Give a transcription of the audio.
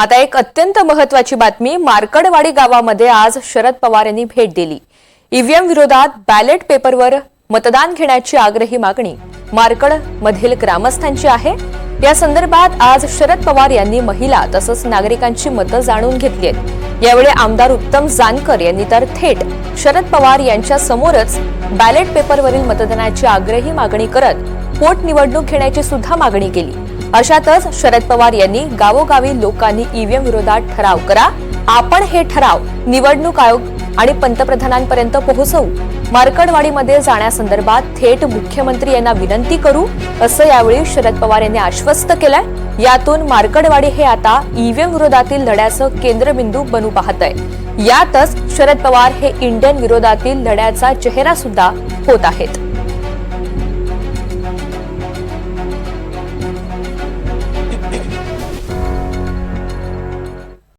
आता एक अत्यंत महत्वाची बातमी मार्कडवाडी गावामध्ये आज शरद पवार यांनी भेट दिली. ईव्हीएम विरोधात बॅलेट पेपरवर मतदान घेण्याची आग्रही मागणी. मार्कड मधील ग्रामस्थांची आहे. या संदर्भात आज शरद पवार यांनी महिला तसंच नागरिकांची मतं जाणून घेतली आहेत यावेळी आमदार उत्तम जानकर यांनी तर थेट शरद पवार यांच्या समोरच बॅलेट पेपरवरील मतदानाची आग्रही मागणी करत पोटनिवडणूक घेण्याची सुद्धा मागणी केली. अशातच शरद पवार यांनी गावोगावी लोकांनी ईव्हीएम विरोधात ठराव करा. आपण हे ठराव निवडणूक आयोग आणि पंतप्रधानांपर्यंत पोहोचवू. मार्कडवाडीमध्ये जाण्यासंदर्भात थेट मुख्यमंत्री यांना विनंती करू असं यावेळी शरद पवार यांनी आश्वस्त केलंय. यातून मार्कडवाडी हे आता ईव्हीएम विरोधातील लढ्याचं केंद्रबिंदू बनू पाहत आहे यातच शरद पवार हे इंडियन विरोधातील लढ्याचा चेहरा सुद्धा होत आहेत.